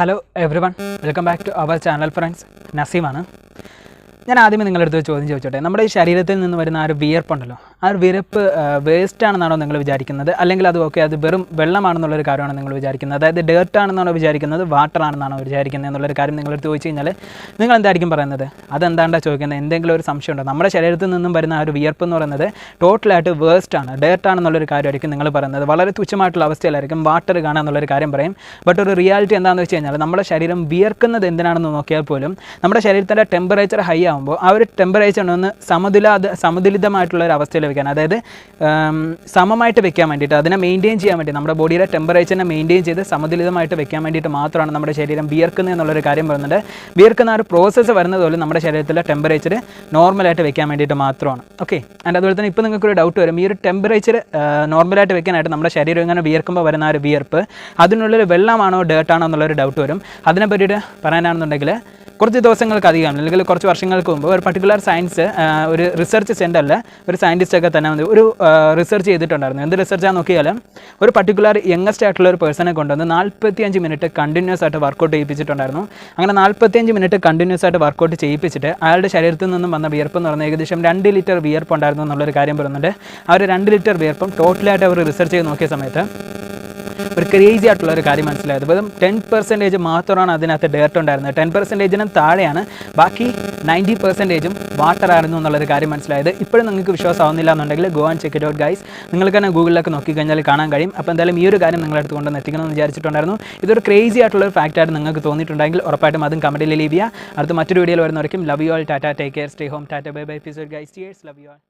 Hello everyone welcome back to our channel friends നസീമാണ് ഞാൻ ആദ്യമേ നിങ്ങളുടെ അടുത്ത് ചോദ്യം ചോദിച്ചോട്ടെ? നമ്മുടെ ഈ ശരീരത്തിൽ നിന്ന് വരുന്ന ആ ഒരു വിയർപ്പുണ്ടല്ലോ ആ ഒരു വിരപ്പ് വേസ്റ്റ് ആണെന്നാണോ നിങ്ങൾ വിചാരിക്കുന്നത്? അല്ലെങ്കിൽ അത് ഓക്കെ അത് വെറും വെള്ളമാണെന്നുള്ളൊരു കാര്യമാണ് നിങ്ങൾ വിചാരിക്കുന്നത്? അതായത് ഡേർട്ട് ആണെന്നാണോ വിചാരിക്കുന്നത്? വാട്ടർ ആണെന്നാണോ വിചാരിക്കുന്നത് എന്നുള്ളൊരു കാര്യം നിങ്ങളെടുത്ത് ചോദിച്ചു കഴിഞ്ഞാൽ നിങ്ങൾ എന്തായിരിക്കും പറയുന്നത്? അതെന്താണ്ടാ ചോദിക്കുന്നത്? എന്തെങ്കിലും ഒരു സംശയമുണ്ടോ? നമ്മുടെ ശരീരത്തിൽ നിന്നും വരുന്ന ആ ഒരു വിയർപ്പ് എന്ന് പറയുന്നത് ടോട്ടലായിട്ട് വേസ്റ്റ് ആണ്. ഡേർട്ട് ആണെന്നുള്ളൊരു കാര്യമായിരിക്കും നിങ്ങൾ പറയുന്നത്. വളരെ തുച്ഛമായിട്ടുള്ള അവസ്ഥയിലായിരിക്കും വാട്ടർ കാണുക എന്നുള്ളൊരു കാര്യം പറയും. ബട്ട് ഒരു റിയാലിറ്റി എന്താണെന്ന് വെച്ച് കഴിഞ്ഞാൽ നമ്മുടെ ശരീരം വിയർക്കുന്നത് എന്തിനാണെന്ന് നോക്കിയാൽ പോലും നമ്മുടെ ശരീരത്തിന്റെ ടെമ്പറേച്ചർ ഹൈ ആകുമ്പോൾ ആ ഒരു ടെമ്പറേച്ചറിനൊന്ന് സമതുലാ സമതുല സമതുലിതമായിട്ടുള്ള ഒരു അവസ്ഥയിൽ വെക്കാൻ. അതായത് സമമായിട്ട് വെക്കാൻ വേണ്ടിയിട്ട് അതിനെ മെയിന്റെയിൻ ചെയ്യാൻ വേണ്ടി നമ്മുടെ ബോഡിയുടെ ടെമ്പറേച്ചറിനെ മെയിന്റെയിൻ ചെയ്ത് സമതുലിതമായിട്ട് വെക്കാൻ വേണ്ടിയിട്ട് മാത്രമാണ് നമ്മുടെ ശരീരം വിയർക്കുന്നത് എന്നുള്ളൊരു കാര്യം പറയുന്നുണ്ട്. വിയർക്കുന്ന ആ ഒരു പ്രോസസ്സ് വരുന്നത് പോലും നമ്മുടെ ശരീരത്തിലെ ടെമ്പറേച്ചർ നോർമലായിട്ട് വെക്കാൻ വേണ്ടിയിട്ട് മാത്രമാണ്. ഓക്കെ ആൻഡ് അതുപോലെ തന്നെ ഇപ്പോൾ നിങ്ങൾക്കൊരു ഡൗട്ട് വരും. ഈ ഒരു ടെമ്പറേച്ചർ നോർമലായിട്ട് വെക്കാനായിട്ട് നമ്മുടെ ശരീരം ഇങ്ങനെ വിയർക്കുമ്പോൾ വരുന്ന ആ ഒരു വിയർപ്പ് അതിനുള്ളിൽ വെള്ളമാണോ ഡേർട്ടാണോ എന്നുള്ളൊരു ഡൗട്ട് വരും. അതിനെ പറ്റിയിട്ട് പറയാനാണെന്നുണ്ടെങ്കിൽ കുറച്ച് ദിവസങ്ങൾക്കധികം അല്ലെങ്കിൽ കുറച്ച് വർഷങ്ങൾക്ക് മുമ്പ് ഒരു പർട്ടിക്കുലർ സയൻസ് ഒരു റിസർച്ച് സെന്ററിൽ ഒരു സയന്റിസ്റ്റൊക്കെ തന്നെ ഒരു റിസർച്ച് ചെയ്തിട്ടുണ്ടായിരുന്നു. എന്ത് റിസർച്ചാന്ന് നോക്കിയാൽ ഒരു പർട്ടിക്കുലർ യങ്ങസ്റ്റ് ആയിട്ടുള്ള ഒരു പേഴ്സണെ കൊണ്ടുവന്ന് നാൽപ്പത്തിയഞ്ച് മിനിറ്റ് കണ്ടിന്യൂസ് ആയിട്ട് വർക്കൗട്ട് ചെയ്യിപ്പിച്ചിട്ടുണ്ടായിരുന്നു. അങ്ങനെ നാൽപ്പത്തിയഞ്ച് മിനിറ്റ് കണ്ടിന്യൂസ് ആയിട്ട് വർക്കൗട്ട് ചെയ്യിപ്പിച്ചിട്ട് അയാളുടെ ശരീരത്തിൽ നിന്നും വന്ന വിയർപ്പ് എന്ന് പറഞ്ഞാൽ ഏകദേശം രണ്ട് ലിറ്റർ വിയർപ്പ് ഉണ്ടായിരുന്നു എന്നുള്ളൊരു കാര്യം പറയുന്നുണ്ട്. ആ ഒരു രണ്ട് ലിറ്റർ വിയർപ്പും ടോട്ടലായിട്ട് അവർ റിസർച്ച് ചെയ്ത് നോക്കിയ സമയത്ത് ഒരു ക്രേസി ആയിട്ടുള്ള ഒരു കാര്യം മനസ്സിലായത്. വെറും ടെൻ പെർസെന്റേജ് മാത്രമാണ് അതിനകത്ത് ഡേർട്ട് ഉണ്ടായിരുന്നത്. ടെൻ പെർസെന്റേജിനും താഴെയാണ്. ബാക്കി നയന്റി പെർസെന്റേജും വാട്ടർ ആയിരുന്നു എന്നുള്ളൊരു കാര്യം മനസ്സിലായത്. ഇപ്പോഴും നിങ്ങൾക്ക് വിശ്വാസമാവുന്നില്ല എന്നുണ്ടെങ്കിൽ go and check it out guys നിങ്ങൾക്ക് തന്നെ ഗൂഗിളിലൊക്കെ നോക്കിക്കഴിഞ്ഞാൽ കാണാൻ കഴിയും. അപ്പോൾ എന്തായാലും ഈ ഒരു കാര്യം നിങ്ങളെടുത്ത് കൊണ്ടുവന്ന് എത്തിക്കണമെന്ന് വിചാരിച്ചിട്ടുണ്ടായിരുന്നു. ഇതൊരു ക്രേസി ആയിട്ടുള്ള ഒരു ഫാക്റ്റായിട്ട് നിങ്ങൾക്ക് തോന്നിയിട്ടുണ്ടെങ്കിൽ ഉറപ്പായിട്ടും അതും കമന്റിൽ ലീവ് ചെയ്യുക. അടുത്ത മറ്റൊരു വീഡിയോയിൽ വരുന്നവരേക്കും love you all tata take care stay home tata bye bye ഫിസോഡ് guys cheers love you all